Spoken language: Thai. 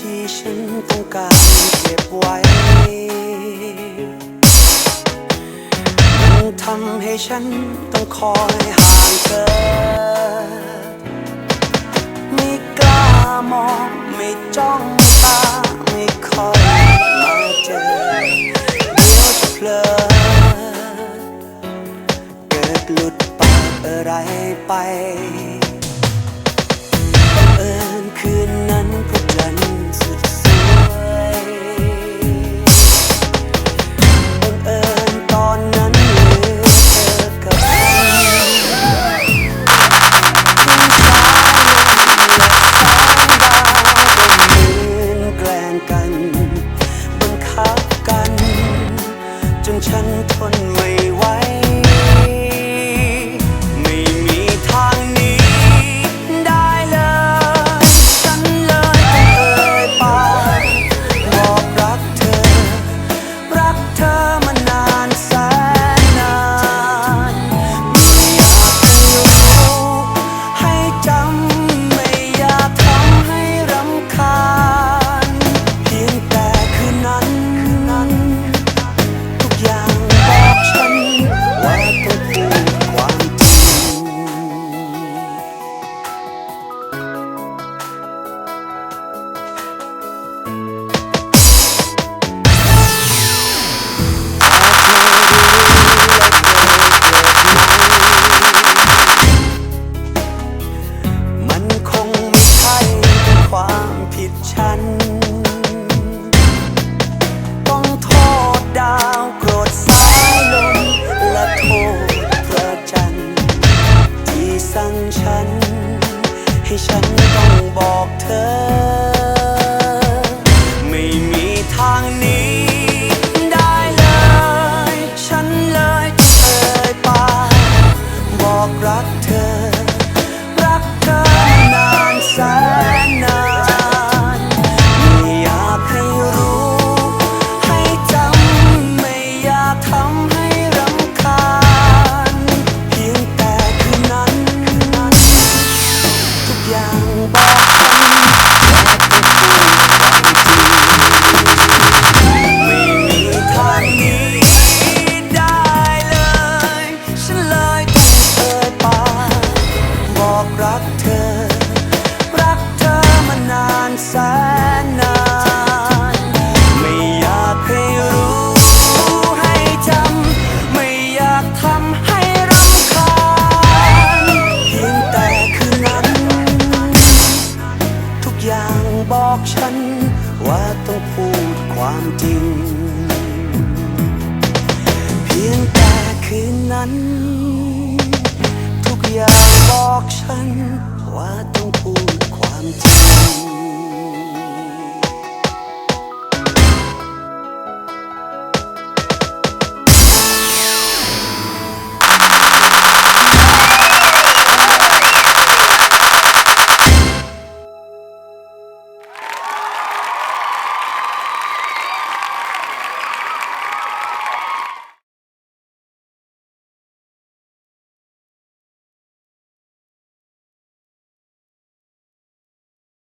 ที่ฉันต้องการเก็บไว้มันทำให้ฉันต้องคอยห่างเธอ ไม่กล้ามองไม่จ้องตาไม่คอยมาเจอเดี๋ยวจะเพลิอเกิดหลุดปากอะไรไปเอิญคืนนั้น บังเอิญตอนนั้นเลืเธอกับฉันทิ้งฟ้าลมหลือฟ้าดาวบนยืนแกล้งกัน บังคับกัน จนฉันทนไม่ั้น ทุกอย่างบอกฉันว่า